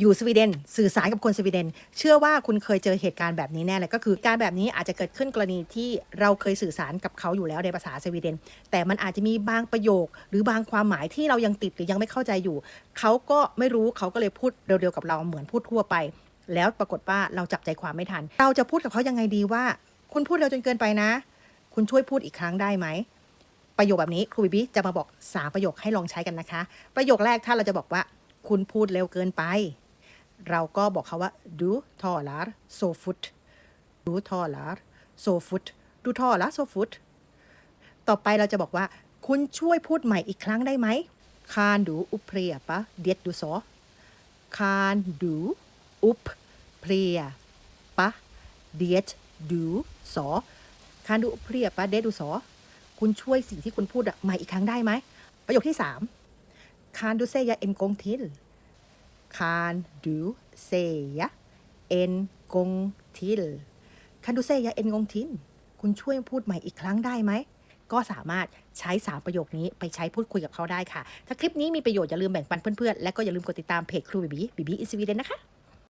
อยู่สวีเดน สื่อสารกับคนสวีเดน เชื่อว่าคุณเคยเจอเหตุการณ์แบบนี้แน่เลยก็คือ การแบบนี้อาจจะเกิดขึ้นกรณีที่เราเคยสื่อสารกับเขาอยู่แล้วในภาษาสวีเดน แต่มันอาจจะมีบางประโยค หรือบางความหมายที่เรายังติดหรือยังไม่เข้าใจอยู่ เขาก็ไม่รู้เขาก็เลยพูดเร็วๆกับเราเหมือนพูดทั่วไป แล้วปรากฏว่าเราจับใจความไม่ทัน เราจะพูดกับเขายังไงดีว่า คุณพูดเร็วจนเกินไปนะ คุณช่วยพูดอีกครั้งได้ไหมประโยคแบบนี้ครูบิบิจะมาบอกสามประโยคให้ลองใช้กันนะคะ ประโยคแรกถ้าเราจะบอกว่า คุณพูดเร็วเกินไป เราก็บอกเขาว่าดูทอลาร์โซฟุตดูทอลาร์โซฟุตดูทอลาร์โซฟุตต่อไปเราจะบอกว่า คุณช่วยพูดใหม่อีกครั้งได้ไหมคานดูอุเพรียปะเดียดดูโซคานดูอุปเพรียปะเดียดดูโซคานดูอุเพรียปะเดียดดูโซคุณช่วยสิ่งที่คุณพูดใหม่อีกครั้งได้ไหมประโยคที่สามคานดูเซยาเอ็มกงทิล kan du säga en gång till kan du säga en gång till คุณช่วยพูดใหม่อีกครั้งได้ไหม ก็สามารถใช้ 3 ประโยคนี้ไปใช้พูดคุยกับเขาได้ค่ะ ถ้าคลิปนี้มีประโยชน์อย่าลืมแบ่งปันเพื่อนๆ และก็อย่าลืมกดติดตามเพจครูบีบีบีบีอินสวีเดนนะคะ